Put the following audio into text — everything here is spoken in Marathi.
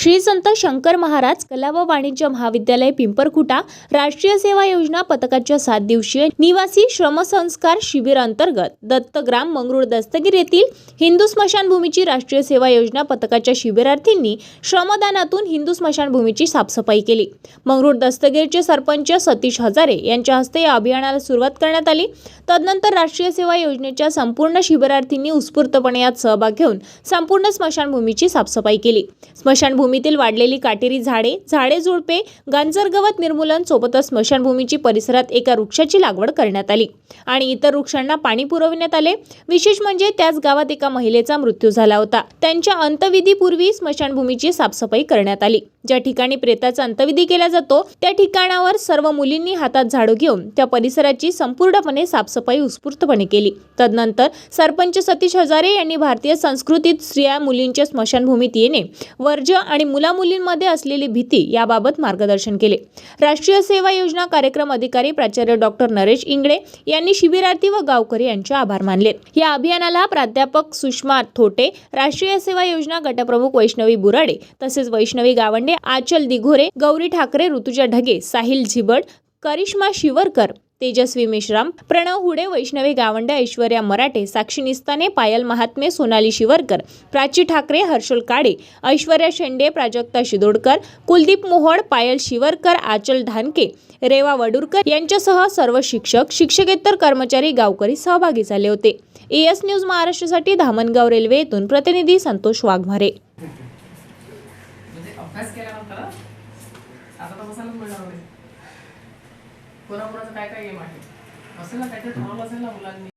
श्री संत शंकर महाराज कला व वाणिज्य महाविद्यालय पिंपरकुटा राष्ट्रीय सेवा योजना पथकाच्या सात दिवसीय निवासी श्रमसंस्कार शिबिर अंतर्गत दत्तग्राम मंगरुळ दस्तगीर येथील हिंदू स्मशानभूमीची राष्ट्रीय सेवा योजना पथकाच्या शिबिरार्थींनी श्रमदानातून हिंदू स्मशानभूमीची साफसफाई केली. मंगरुळ दस्तगीरचे सरपंच सतीश हजारे यांच्या हस्ते या अभियानाला सुरुवात करण्यात आली. तदनंतर राष्ट्रीय सेवा योजनेच्या संपूर्ण शिबिरार्थींनी उत्स्फूर्तपणे यात सहभाग घेऊन संपूर्ण स्मशानभूमीची साफसफाई केली. स्मशानभूमी स्मशानभूमीतील वाढलेली काटेरी झाडे झाडे झुडपे गांजर गवत निर्मूलन सोबतच स्मशानभूमीची परिसरात एका वृक्षाची लागवड करण्यात आली. आणि इतर वृक्षांना पाणी पुरविण्यात आले. विशेष म्हणजे त्याच गावात एका महिलेचा मृत्यू झाला होता. त्यांच्या अंतविधीपूर्वी स्मशानभूमीची साफसफाई करण्यात आली. ज्या ठिकाणी प्रेताचा अंतविधी केला जातो त्या ठिकाणावर सर्व मुलींनी हातात झाडू घेऊन त्या परिसराची संपूर्णपणे साफसफाई उत्स्फूर्तपणे केली. तदनंतर सरपंच सतीश हजारे यांनी भारतीय संस्कृतीत स्त्रिया मुलींच्या स्मशानभूमीत येणे वर्ज्य आणि आणि मुलामुलींमध्ये असलेली भीती याबाबत मार्गदर्शन केले. राष्ट्रीय सेवा योजना कार्यक्रम अधिकारी प्राचार्य डॉक्टर नरेश इंगळे यांनी शिबिरार्थी व गावकरी यांचे आभार मानले. या अभियानाला प्राध्यापक सुषमा थोटे राष्ट्रीय सेवा योजना गटप्रमुख वैष्णवी बुराडे तसेच वैष्णवी गावंडे आचल दिघोरे गौरी ठाकरे ऋतुजा ढगे साहिल झिबड करिश्मा शिवरकर तेजस्वी मेश्राम प्रणव हुडे वैष्णवी गावंडे ऐश्वर्या मराठे साक्षी निस्ताने पायल महात्मे सोनाली शिवरकर प्राची ठाकरे हर्षल काडे ऐश्वर्या शेंडे प्राजक्ता शिदोडकर कुलदीप मोहोळ पायल शिवरकर आचल धानके रेवा वडूरकर यांच्यासह सर्व शिक्षक शिक्षकेतर कर्मचारी गावकरी सहभागी झाले होते. एएस न्यूज महाराष्ट्रासाठी धामणगाव रेल्वे येथून प्रतिनिधी संतोष वाघमारे. म्हणजे अभ्यास केल्यानंतर आता तर बसायलाच मिळणार नाही. कोणाकोणाचं काय काय गेम आहे? असेल ना काहीतरी ठरवलं असेल ना मुलांनी.